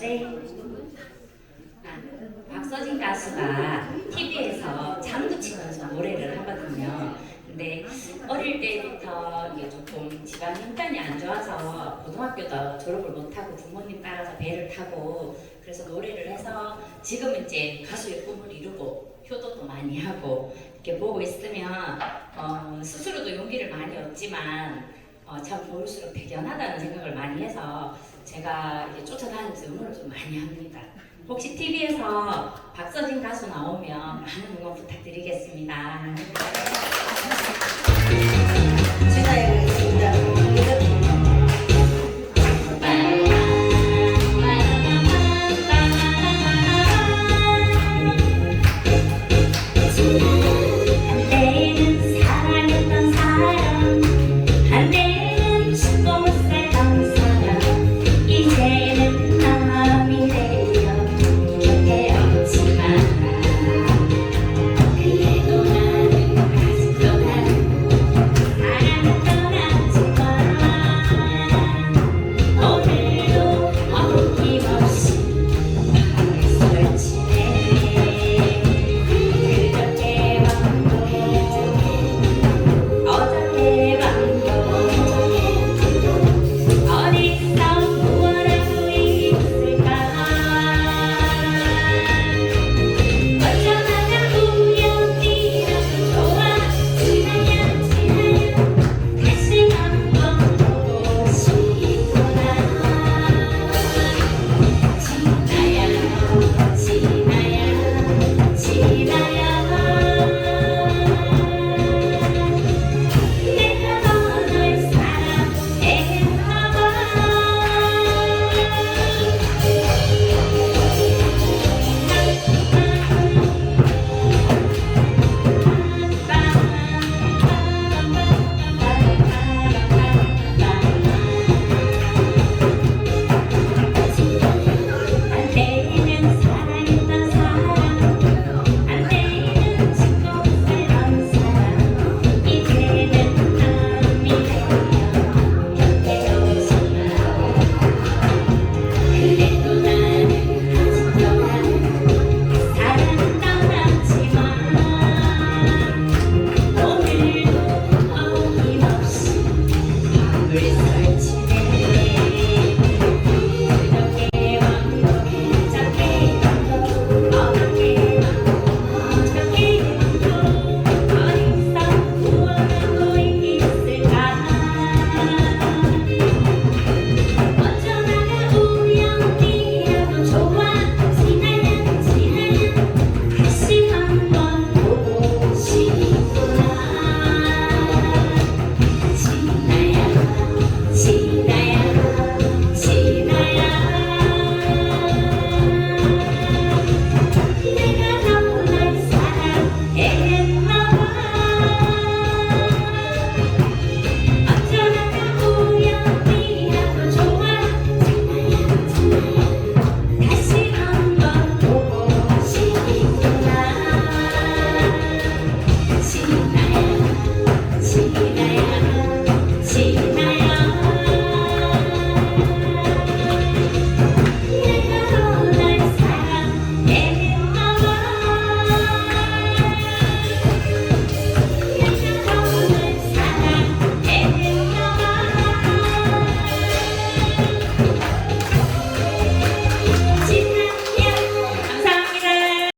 네. 아, 박서진 가수가 TV에서 장구 치면서 노래를 하거든요. 근데 어릴 때부터 이게 조금 집안 형편이 안 좋아서 고등학교도 졸업을 못하고 부모님 따라서 배를 타고 그래서 노래를 해서 지금 이제 가수의 꿈을 이루고 효도도 많이 하고 이렇게 보고 있으면 어, 스스로도 용기를 많이 얻지만 어, 참 볼수록 대견하다는 생각을 많이 해서 제가 이렇게 쫓아다니면서 응원을 좀 많이 합니다. 혹시 TV에서 박서진 가수 나오면 많은 응원 부탁드리겠습니다.